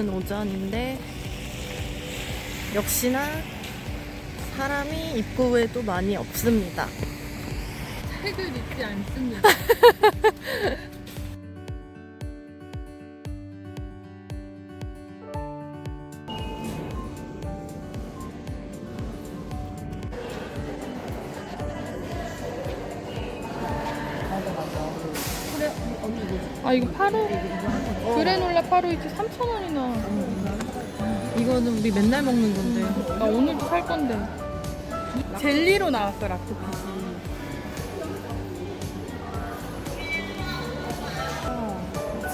있는 오전인데 역시나 사람이 입구에도 많이 없습니다. 책을 읽지 않습니다. 아 이거 파루 그래놀라 파루이치 3,000원이나 이거는 우리 맨날 먹는 건데. 나 오늘도 살 건데 젤리로 나왔어 락토핏이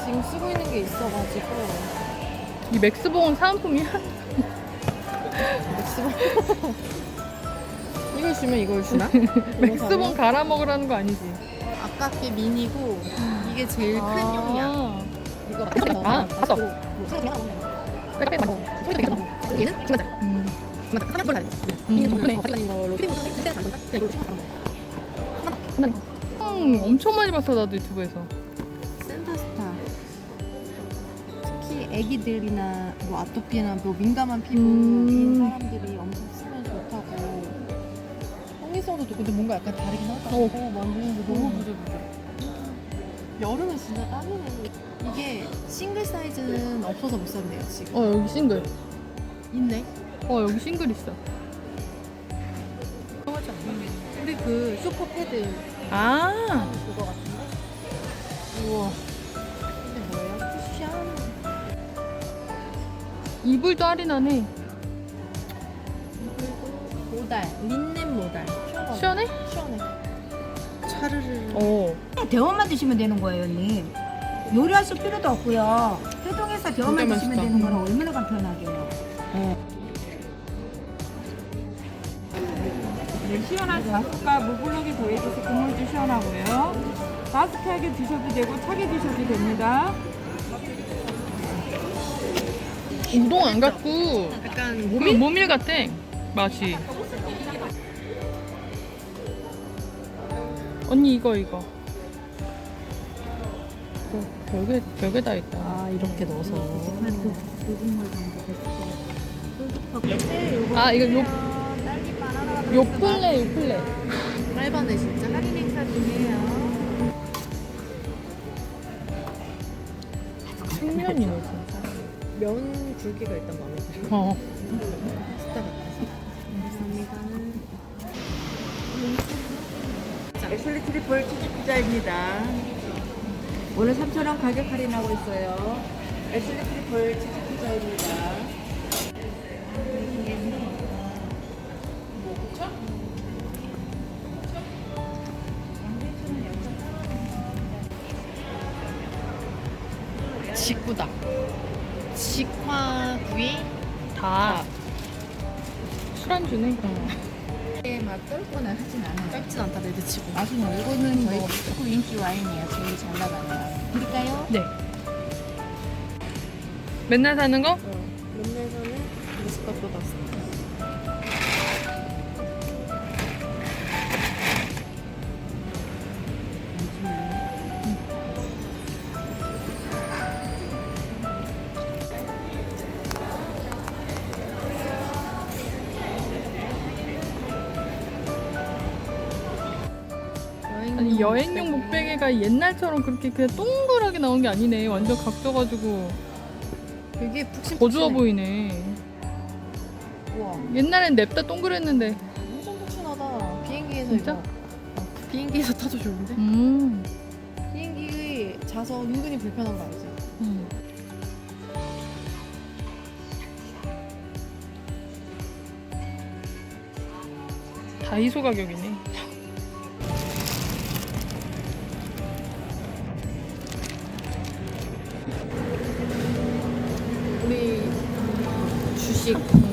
지금 쓰고 있는 게 있어가지고 이 맥스봉은 사은품이야? 이걸 주면 이걸 주나? 맥스봉 갈아 먹으라는 거 아니지? 아깝게 미니고 이게 제일 큰 용이야. 이거 아, 봤어. 빽빽 맞아. 얘는 중간자. 음. 중간자. 하나 골라야 돼. 음. 얘는 정말 가져가는 걸로 크림 묻혀서 그때는 안 건다. 그냥 이걸로 찍어서 음, 엄청 많이 봤어 나도 유튜브에서 센터스타. 특히 애기들이나 뭐 아토피나 뭐 민감한 피부인 음. 사람들이 엄청 쓰면 좋다고. 통일성도 근데 뭔가 약간 다르긴 하다. 어. 어, 만지는데 너무 부들부들. 여름은 진짜 땀이네. 이게 싱글 사이즈는 없어서 못 산대요 지금. 어 여기 싱글 있네. 어 여기 싱글 있어 우리 그 슈퍼 패드 아 그거 같은데? 우와. 이게 뭐예요? 쿠션. 이불도 할인하네 모달. 린넨 모달. 시원해? 시원해. 차르르. 어 데워만 드시면 되는 거예요, 언니. 요리하실 필요도 없고요. 해동해서 데워만 진짜 드시면 맛있다. 되는 거라 얼마나 간편하게요. 네, 시원한 자스가 무블럭이 더해져서 국물도 시원하고요. 따뜻하게 드셔도 되고 차게 드셔도 됩니다. 우동 안 갖고 약간 그 모밀? 모밀 같아 맛이 언니 이거 이거 어, 별게 별게 다 있다 아 이렇게 넣어서. 아 이거 요 요플레 요플레 짧아네 진짜. 할인 행사 중이에요. 숙면이네 진짜 면 굵기가 일단 마음에 들어. 어 진짜 같아서. 감사합니다. 애슐리 트리플 치즈 피자입니다. 오늘 3,000원 가격 할인하고 있어요. 애슐리 트리플 치즈 피자입니다. 직구다. 직화 구이. 다 술안주네 이게 막 떫거나 하진 않아요. 짧진 않다 레드치고. 맛있는 이거는 저희 최고 인기 와인이에요. 제일 잘 나가는. 드릴까요? 네 맨날 사는 거? 맨날서는 미스커트 넣었어. 아니 여행용 목베개가 옛날처럼 그렇게 그냥 동그랗게 나온 게 아니네 완전 각져가지고 되게. 더 좋아 보이네 우와. 옛날엔 냅다 동그랬는데 엄청 푹신하다. 비행기에서 진짜? 이거. 어, 비행기에서 타도 좋은데? 음. 비행기 자서 은근히 불편한 거 알지? 음. 다이소 가격이네. 주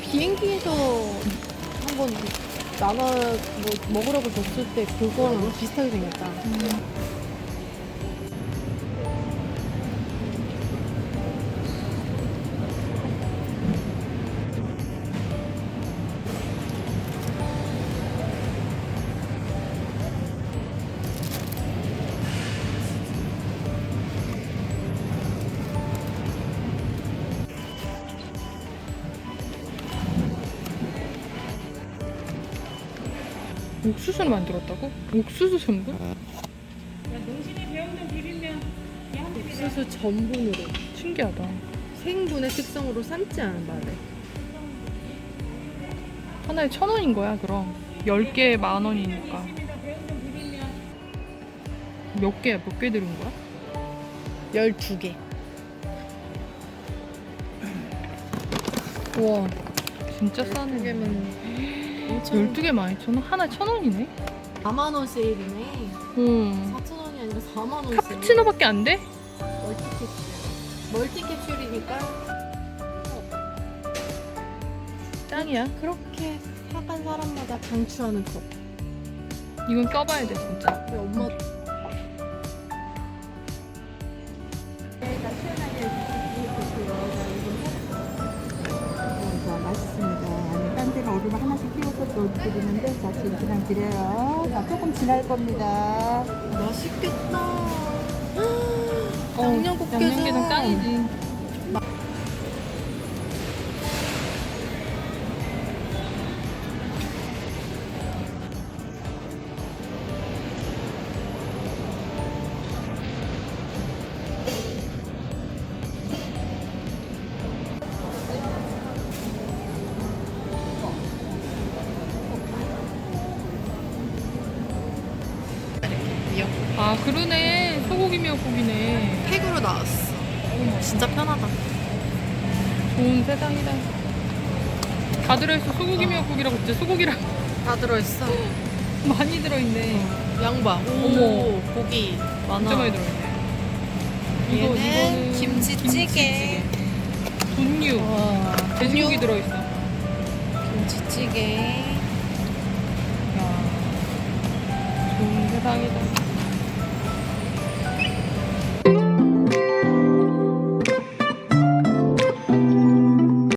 비행기에서 한 번 나가 뭐 먹으라고 줬을 때 그거랑 비슷하게 생겼다. 옥수수를 만들었다고? 옥수수 전분? 옥수수 전분으로 신기하다. 생분의 특성으로 삶지 않은 바래. 하나에 천 원인 거야, 그럼. 열 개에 만 원이니까. 몇 개, 몇 개 들은 거야? 12개. 우와, 진짜 싸네. 12개면 12개 많이 천 원? 하나에 천 원이네? 4만원 세일이네. 응. 4천원이 아니라 4만원 세일. 카푸치노밖에 안 돼? 멀티캡슐. 멀티캡슐이니까 짱이야. 그렇게 사간 사람마다 강추하는 컵. 이건 써봐야 돼, 진짜. 우리 엄마 얼음을 하나씩 띄워서 넣어드리는데, 자, 지금 그냥 드려요. 자, 조금 지날 겁니다. 맛있겠다. 어, 양념국게장. 양념게장 짱이지. 아, 그러네. 소고기 미역국이네. 팩으로 나왔어. 진짜 편하다. 좋은 세상이다. 다 들어있어. 소고기 미역국이라고 진짜 소고기랑 다 들어있어. 많이 들어있네. 양봐. 오, 고기 많아. 진짜 많이 들어있네. 이거, 얘는 이거는 김치찌개. 분유. 와, 돼지고기 들어있어. 김치찌개. 야, 좋은 세상이다.